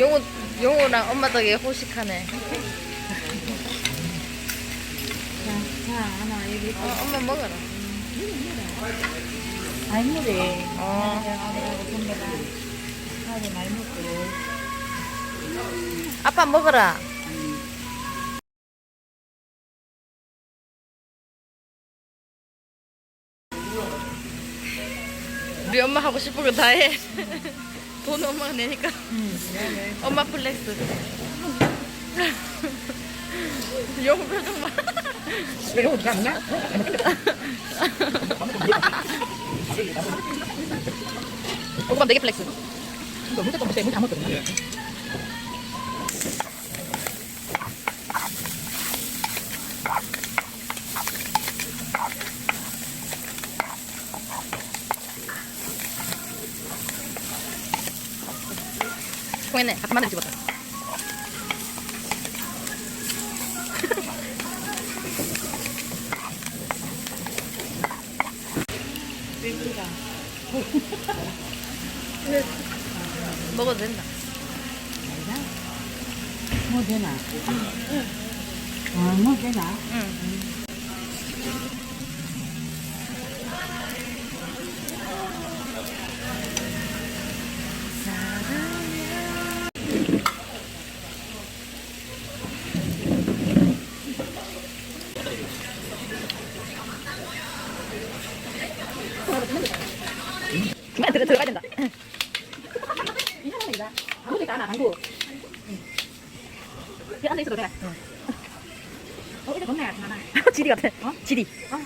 영호 영호랑 엄마 덕에 호식하네. 자, 자, 하나, 여기. 어, 엄마 먹어라. 말무리. 어. 아들하고 선배가. 말 먹고. 아빠 먹어라. 우리 엄마 하고 싶은 거 다 해. 돈 엄마가 내니까. 응, 네네. 엄마 플렉스. 영호 표정 봐. 이거 어디 갔나? 오빠 되게 플렉스. 이거 무조건 못해. 물다 먹거든. 통했네. 같은 마늘 집었다. 왜 먹어도 된다. 뭐 되나? 아, 뭐 되나? 응. 중간에 들어, 들어가야 된다. 이 사람이다. 아무도 있다, 나 방구. 여기 앉아 있어도 돼. 어, 이거 좋네, 하나. 지리 같아. 어? 지리. 어.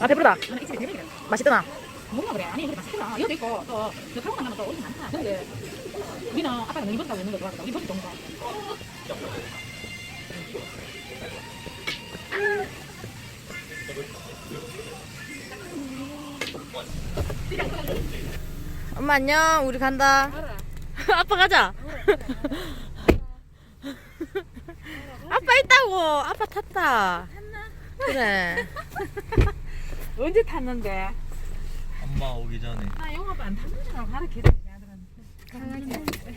아, 배부르다. 있으면 되는 맛있더나. 뭔가 그래. 아니, 그래, 맛있구나. 여기도 있고, 또, 저 타고 가면 또 어디 많다. 근데, 우리는 아빠가 너희 버리다고 있는 거 좋아하거든. 우리 버리 좋은 거. 엄마 안녕. 우리 간다. 아빠 가자. 아빠 있다고. 아빠 탔다. 그래. 언제 탔는데? 엄마 오기 전에 나 영화도 안 탔는 줄 알고 가르쳐.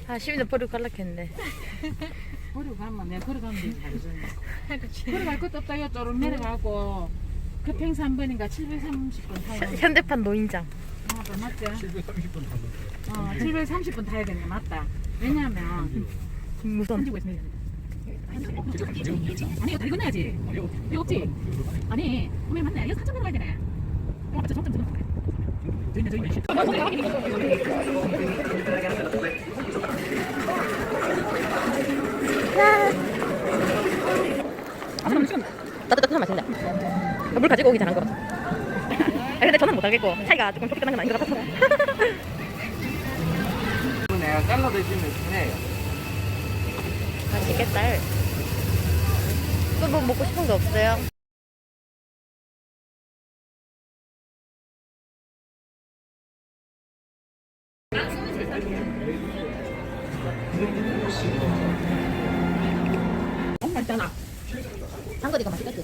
아, 시민들 버리고 갈락했는데. 버리고 가면 내가 걸어가면 되지. 걸어갈 것도 없다. 요 쪼름 내려가고, 급행사 한 번인가 730분 타야 돼. 현대판 노인장. 아, 맞다, 맞죠? 730분 타고 어, 730분 타야 되는 게 맞다. 왜냐면, 무선. 던지고 있습니다. 아니, 이거 다리 건너야지. 이거 없지? 아니, 어머니 맞네. 이거 사천 내려가야 되네. 어, 맞죠? 점점 점점. 저있네, 저있네. 아, 따뜻한 맛인데. 물 가지고 오기 잘한 거. 아, 근데 저는 못하겠고. 차이가 조금 좁게 끝난 건 아닌 것 같아서. 내가 잘라 드시면 편해요 맛있겠다. 또 뭐 먹고 싶은 거 없어요? 엄마 있잖아. 한 거니까 맛있겠지?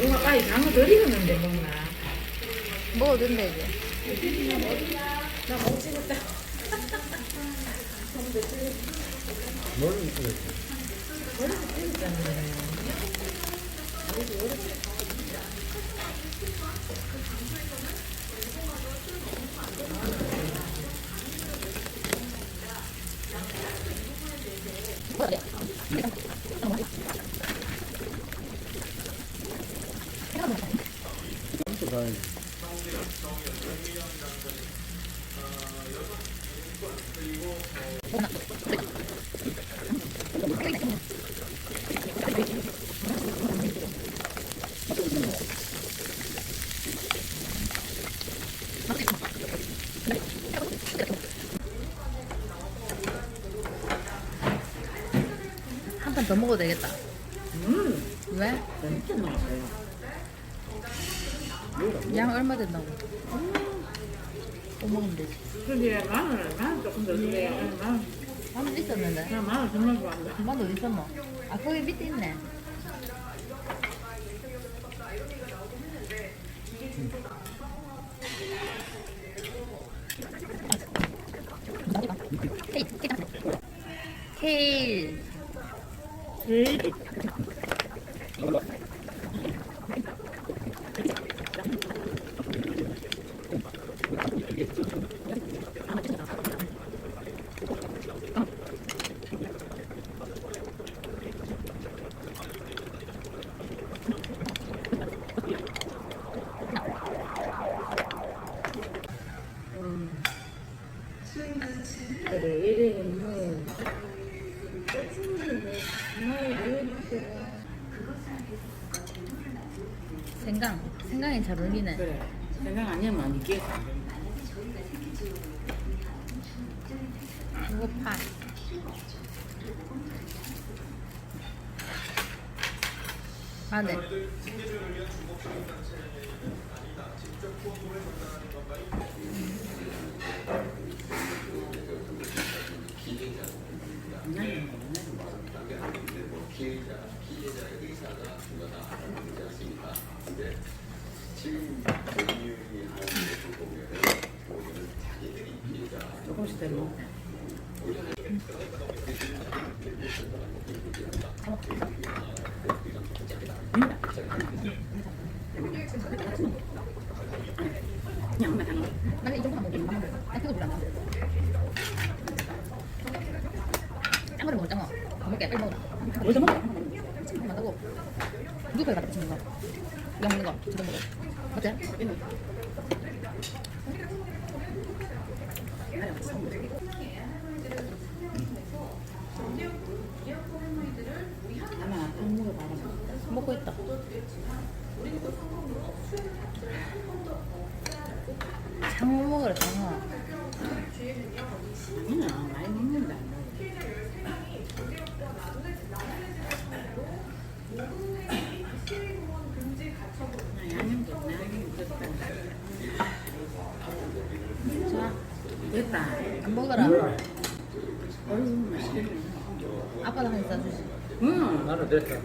누가 빨리 장어 덜 익었는데 뭔가 먹어도 된다 이제 나 못 찍었다 머리 찍었지 머리 찍었잖아요 뭐야 더 먹어도 되겠다. 음, 왜? 진짜 맛있어요. 양 얼마 된다고? 또 먹으면 되지. 근데 마늘, 마늘 조금 더 주세요. 마늘, 한번 있었는데. 나 마늘 정말 좋아한다. 한 번도 어디 있었노? 아, 거기 밑에 있네. 케일. 케일. để 생강. 생강이 잘 어울리네. 그래. 생각 아니면 안 있겠어. 이거 파. 마늘. 조 아, 빨리 먹어. 먼저 먹어. 누구에 갖다 붙이는 거? 이거 먹는 거, 저거 먹어. 어때? 아마 안 먹어봐라. 먹고 있다. 아빠도 한입 싸주지. 응, 나는 됐어.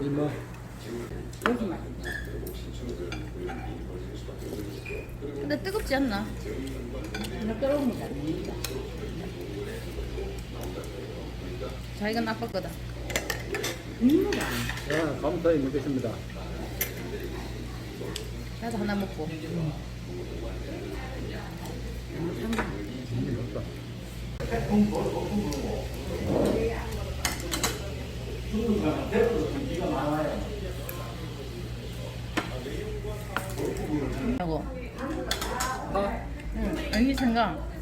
이모. 여기. 근데 뜨겁지 않나? 이거 끓어오면 안 됩니다. 자, 이건 아빠 거다. 국물가 자, 감사히 먹겠습니다. 나도 하나 먹고. 하고. 응, 여기 생강.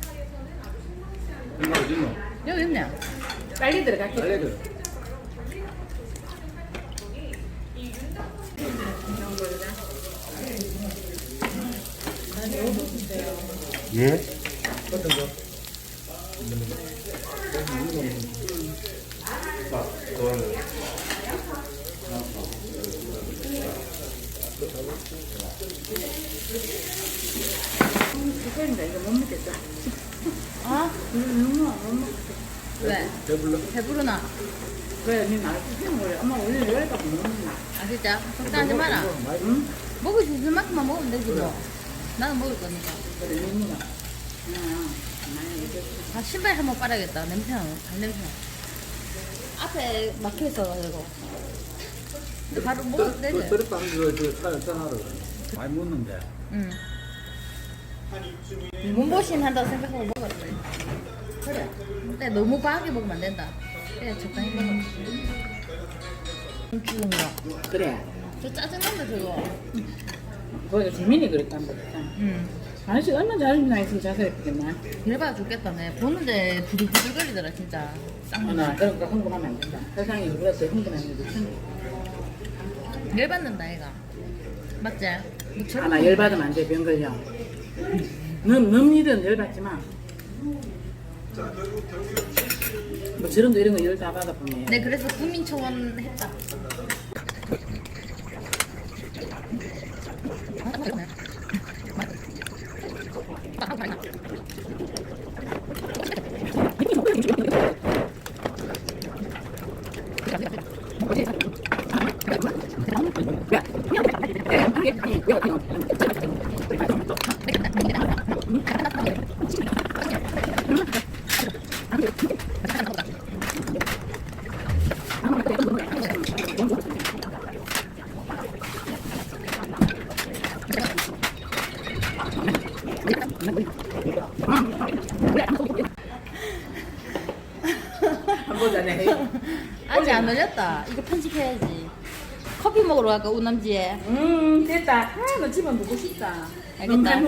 생각 어딨노? 여기 있네. 빨리 들어갈게. 알레드. 예? 어떤 거? 그거인가 이거 못 먹겠다. 어? 음, 너무 못 먹겠다. 왜? 배불러? 배부르나? 그래, 니 시키는 거야. 엄마 원래 열가 못 먹는다. 아, 진짜? 걱정하지 마라. 응? 먹을 수 있을 만큼만 먹으면 되지 뭐. 나는 먹을 거니까. 그래, 많이 이렇게 아, 신발 한번 빨아야겠다. 냄새 나. 발 냄새 나. 앞에 막혀 있어가지고. 근데 바로 먹어도 되지. 쓰레빵 그 차에 떠나러 많이 묻는데. 응. 몸보신 한다고 생각하고 먹었지. 그래. 근데 너무 과하게 먹으면 안 된다. 그냥 적당히 먹어. 죽은 거. 그래. 저 짜증난다, 저거. 거기가 주민이 그랬단 말이야. 응. 아저씨 얼마나 잘하시나 했으면 자세히 했겠나? 대박 죽겠다네. 보는데 부들부들거리더라, 진짜. 하나, 쌍문아. 그런 거 흥분하면 안 된다. 세상에 우리가 더 흥분하는 게 참. 열받는다, 얘가. 맞지? 뭐 하나 거- 열받으면 안 돼, 병 걸려. 넌, 넌 일은 열받지 마. 뭐 저런도 이런 거 열 다 받아보네. 네 그래서 국민초원 했다. 한번 전에. 아직 안 올렸다. 이거 편집해야지. 커피 먹으러 갈까 우남지에. 음 됐다. 아, 너 집안 보고 싶다. 알겠다.